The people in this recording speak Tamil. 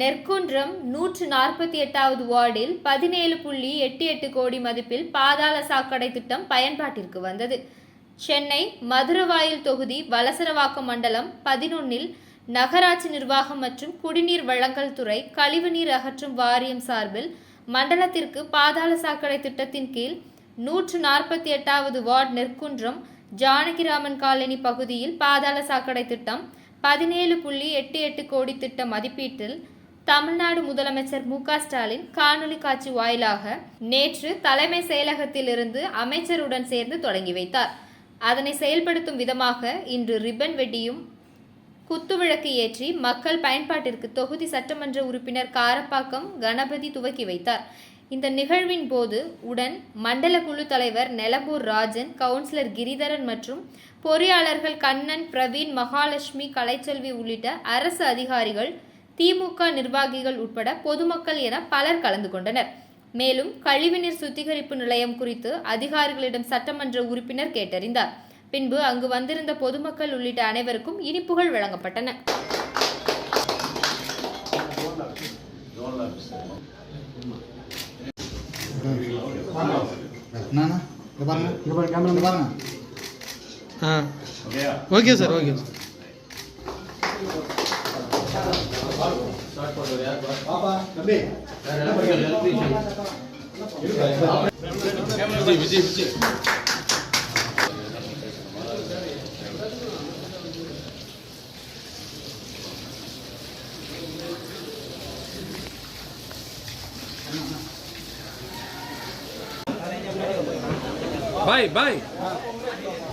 நெற்குன்றம் நூற்று நாற்பத்தி எட்டாவது வார்டில் பதினேழு புள்ளி எட்டு எட்டு கோடி மதிப்பில் பாதாள சாக்கடை திட்டம் பயன்பாட்டிற்கு வந்தது. சென்னை மதுரவாயில் தொகுதி வலசரவாக்கம் மண்டலம் பதினொன்னில் நகராட்சி நிர்வாகம் மற்றும் குடிநீர் வழங்கல் துறை கழிவுநீர் அகற்றும் வாரியம் சார்பில் மண்டலத்திற்கு பாதாள சாக்கடை திட்டத்தின் கீழ் நூற்று நாற்பத்தி எட்டாவது வார்டு நெற்குன்றம் ஜானகிராமன் காலனி பகுதியில் பாதாள சாக்கடை திட்டம் பதினேழு புள்ளி எட்டு எட்டு கோடி திட்ட மதிப்பீட்டில் தமிழ்நாடு முதலமைச்சர் மு ஸ்டாலின் காணொலி காட்சி வாயிலாக நேற்று தலைமை செயலகத்திலிருந்து அமைச்சருடன் சேர்ந்து தொடங்கி வைத்தார். அதனை செயல்படுத்தும் விதமாக இன்று ரிப்பன் வெட்டியும் குத்துவிளக்கு ஏற்றி மக்கள் பயன்பாட்டிற்கு தொகுதி சட்டமன்ற உறுப்பினர் காரப்பாக்கம் கணபதி துவக்கி வைத்தார். இந்த நிகழ்வின் போது உடன் மண்டல குழு தலைவர் நெலம்பூர் ராஜன் கவுன்சிலர் கிரிதரன் மற்றும் பொறியாளர்கள் கண்ணன் பிரவீன் மகாலட்சுமி கலைச்செல்வி உள்ளிட்ட அரசு அதிகாரிகள் திமுக நிர்வாகிகள் உட்பட பொதுமக்கள் என பலர் கலந்து கொண்டனர். மேலும் கழிவுநீர் சுத்திகரிப்பு நிலையம் குறித்து அதிகாரிகளிடம் சட்டமன்ற உறுப்பினர் கேட்டறிந்தார். பின்பு அங்கு வந்திருந்த பொதுமக்கள் உள்ளிட்ட அனைவருக்கும் இனிப்புகள் வழங்கப்பட்டன. Okay sir okay sir. Bye, bye.